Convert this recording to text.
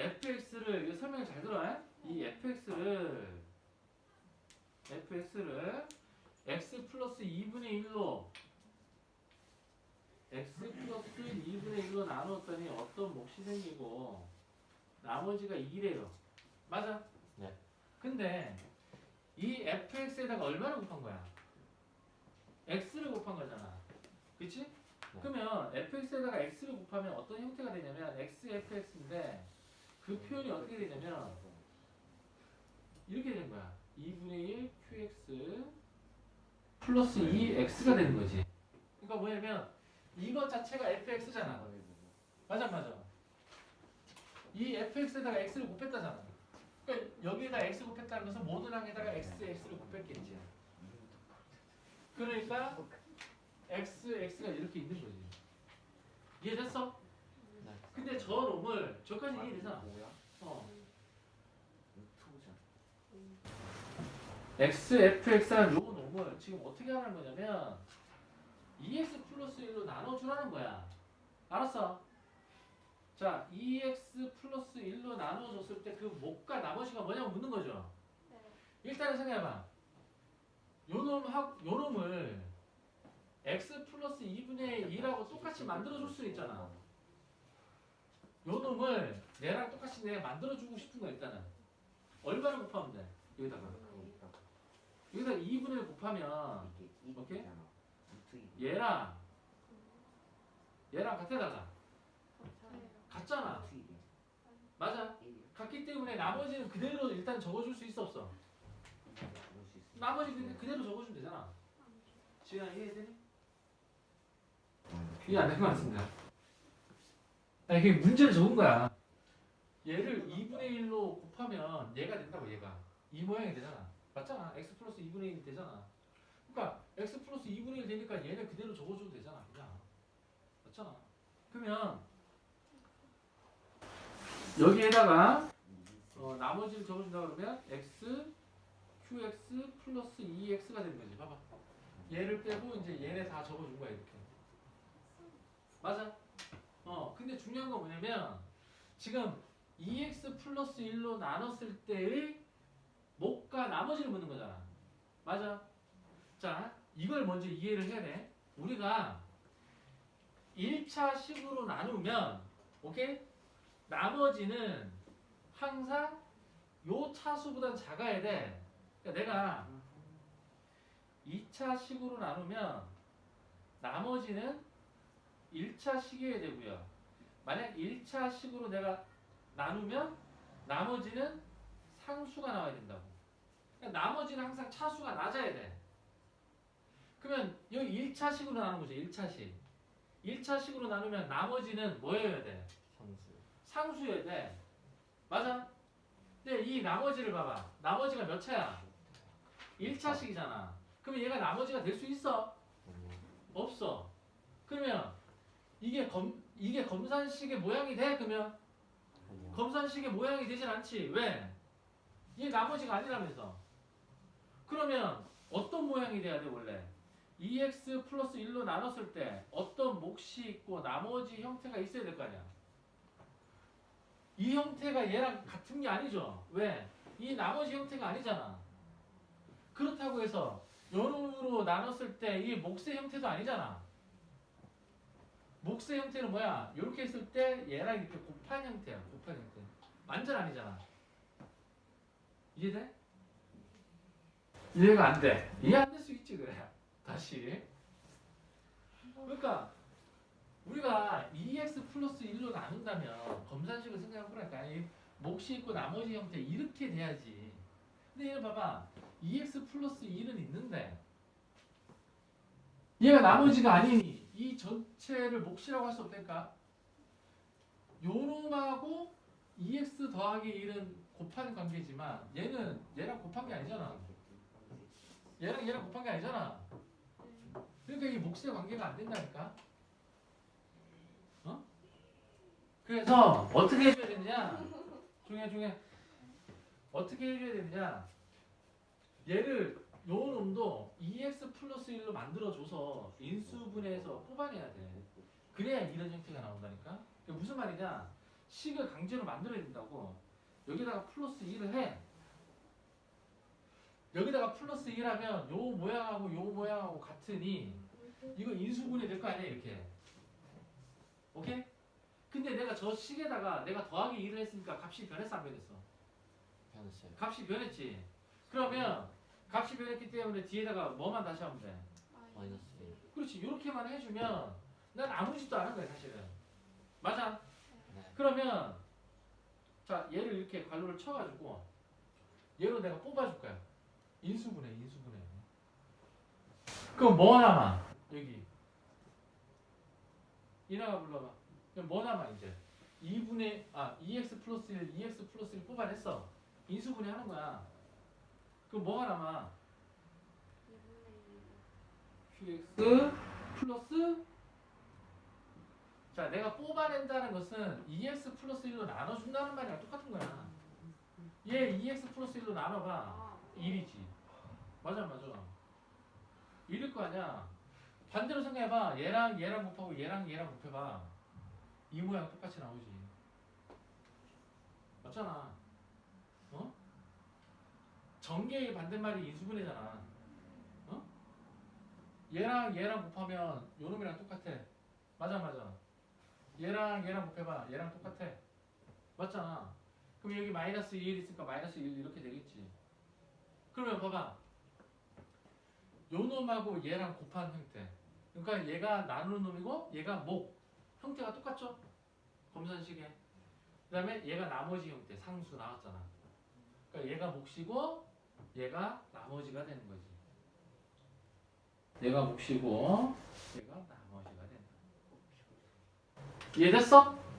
fx를 이거 설명 잘 들어. 이 fx를 fx를 x 플러스 2분의 1로 x 플러스 2분의 1로 나누었더니 어떤 몫이 생기고 나머지가 2래요. 맞아? 네. 근데 이 fx에다가 얼마를 곱한 거야? x를 곱한 거잖아. 그치? 그러면 fx에다가 x를 곱하면 어떤 형태가 되냐면 xfx인데 그 표현이 어떻게 되냐면 이렇게 된 거야. 2분의 1 qx 플러스 2x가 되는 거지. 그러니까 뭐냐면 이거 자체가 fx잖아. 맞아 맞아. 이 fx에다가 x를 곱했다잖아. 그러니까 여기에다 x 곱했다는 것은 모든 항에다가 x, x를 곱했겠지. 그러니까 x, x가 이렇게 있는 거지. 이해됐어? 네. 근데 저 놈을 저까지 이해되잖아. 뭐야? 어. 유튜브잖아. x, f, x라는 요 놈을 지금 어떻게 하는 거냐면 2x 플러스 1로 나눠주라는 거야. 알았어? 자, 2x 플러스 1로 나눠줬을 때그 목과 나머지가 뭐냐고 묻는 거죠. 일단은 생각해봐. 요 놈하고 요 놈을 x 플러스 2분의 2라고 똑같이 만들어줄 수 있잖아. 요 놈을 얘랑 똑같이 내가 만들어주고 싶은 거야 일단은. 얼마를 곱하면 돼? 여기다가. 여기다 2분의 1 곱하면 이게 오케이? 얘랑 얘랑 같아다가 같잖아. 맞아. 같기 때문에 나머지는 그대로 일단 적어줄 수 있어 없어? 나머지 그- 그대로 적어주면 되잖아. 지금 이해되니? 이해 안 된 것 같습니다. 아, 이게 문제를 적은 거야. 얘를 2분의 1로 곱하면 얘가 된다고 얘가. 이 모양이 되잖아. 맞잖아. x 플러스 2분의 1이 되잖아. 그러니까 x 플러스 2분의 1 되니까 얘는 그대로 적어줘도 되잖아. 그냥. 맞잖아. 그러면 여기에다가 어, 나머지를 적어준다 그러면 x, qx 플러스 2x가 되는 거지. 봐봐. 얘를 빼고 이제 얘네 다 적어준 거야 이렇게. 맞아? 어, 근데 중요한 건 뭐냐면 지금 2x 플러스 1로 나눴을 때의 목과 나머지를 묻는 거잖아. 맞아? 자, 이걸 먼저 이해를 해야 돼. 우리가 1차 식으로 나누면 오케이? 나머지는 항상 요 차수보단 작아야 돼. 그러니까 내가 2차 식으로 나누면 나머지는 1차 식이어야 되고요. 만약 1차 식으로 내가 나누면 나머지는 상수가 나와야 된다고. 그러니까 나머지는 항상 차수가 낮아야 돼. 그러면 여기 1차 식으로 나누는 거죠. 1차 식. 1차 식으로 나누면 나머지는 뭐여야 돼? 성수. 상수여야 돼. 맞아? 근데 이 나머지를 봐봐. 나머지가 몇 차야? 1차식이잖아. 그러면 얘가 나머지가 될 수 있어? 없어. 그러면 이게 검 이게 검산식의 모양이 돼? 그러면 검산식의 모양이 되진 않지. 왜? 이게 나머지가 아니라면서. 그러면 어떤 모양이 돼야 돼 원래? 2x 플러스 1로 나눴을 때 어떤 몫이 있고 나머지 형태가 있어야 될 거 아니야. 이 형태가 얘랑 같은 게 아니죠. 왜? 이 나머지 형태가 아니잖아. 그렇다고 해서 요놈으로 나눴을 때 이 몫의 형태도 아니잖아. 몫의 형태는 뭐야? 이렇게 했을 때 얘랑 이렇게 곱한 형태야. 곱한 형태. 완전 아니잖아. 이해돼? 이해가 안 돼. 이해 안 될 수 있지 그래. 다시. 그러니까 우리가 2x 플러스 1로 나눈다면 검산식을 생각해보라니까 이 몫이 있고 나머지 형태 이렇게 돼야지. 근데 얘는 봐봐. 2x 플러스 1은 있는데 얘가 나머지가 아니니 이 전체를 몫이라고 할 수 없다니까. 요놈하고 2x 더하기 1은 곱하는 관계지만 얘는 얘랑 곱한 게 아니잖아. 얘랑 얘랑 곱한 게 아니잖아. 그러니까 이게 몫의 관계가 안 된다니까. 어? 그래서 어떻게 해줘야 되느냐? 중에 중에 어떻게 해줘야 되느냐? 얘를 요 놈도 2x 플러스 1로 만들어줘서 인수분해해서 뽑아내야 돼. 그래야 이런 형태가 나온다니까. 그게 무슨 말이냐? 식을 강제로 만들어야 된다고. 여기다가 플러스 1을 해. 여기다가 플러스 1 하면 요 모양하고 요 모양하고 같으니 이거 인수분해 될 거 아니야 이렇게. 오케이? 근데 내가 저 식에다가 내가 더하기 1을 했으니까 값이 변했어 안 변했어? 변했어요. 값이 변했지. 그러면 값이 변했기 때문에 뒤에다가 뭐만 다시 하면 돼? 마이너스 1. 그렇지. 이렇게만 해주면 난 아무 짓도 안 한 거야 사실은. 맞아. 네. 그러면 자 얘를 이렇게 괄호를 쳐가지고 얘로 내가 뽑아줄 거야. 인수분해, 인수분해. 그럼 뭐 남아? 여기 이나가 불러봐. 그럼 뭐 남아 이제? 2분의 아 2x 플러스 1, 2x 플러스 1 뽑아냈어. 인수분해 하는 거야. 그럼 뭐가 남아? qx 플러스? 자 내가 뽑아낸다는 것은 2x 플러스 1로 나눠준다는 말이랑 똑같은 거야. 얘 2x 플러스 1로 나눠봐. 1이지. 맞아 맞아. 1일 거 아니야. 반대로 생각해봐. 얘랑 얘랑 곱하고 얘랑 얘랑 곱해봐. 이 모양 똑같이 나오지. 맞잖아. 어? 전개의 반대말이 인수분해잖아. 어? 얘랑 얘랑 곱하면 요놈이랑 똑같아. 맞아 맞아. 얘랑 얘랑 곱해봐. 얘랑 똑같아. 맞잖아. 그럼 여기 마이너스 2 있으니까 마이너스 1 이렇게 되겠지. 그러면 봐봐. 요 놈하고 얘랑 곱한 형태. 그러니까 얘가 나누는 놈이고 얘가 목. 형태가 똑같죠? 검산식에 그 다음에 얘가 나머지 형태. 상수 나왔잖아. 그러니까 얘가 몫이고 얘가 나머지가 되는 거지 얘가 몫이고 얘가 나머지가 된다 이해됐어?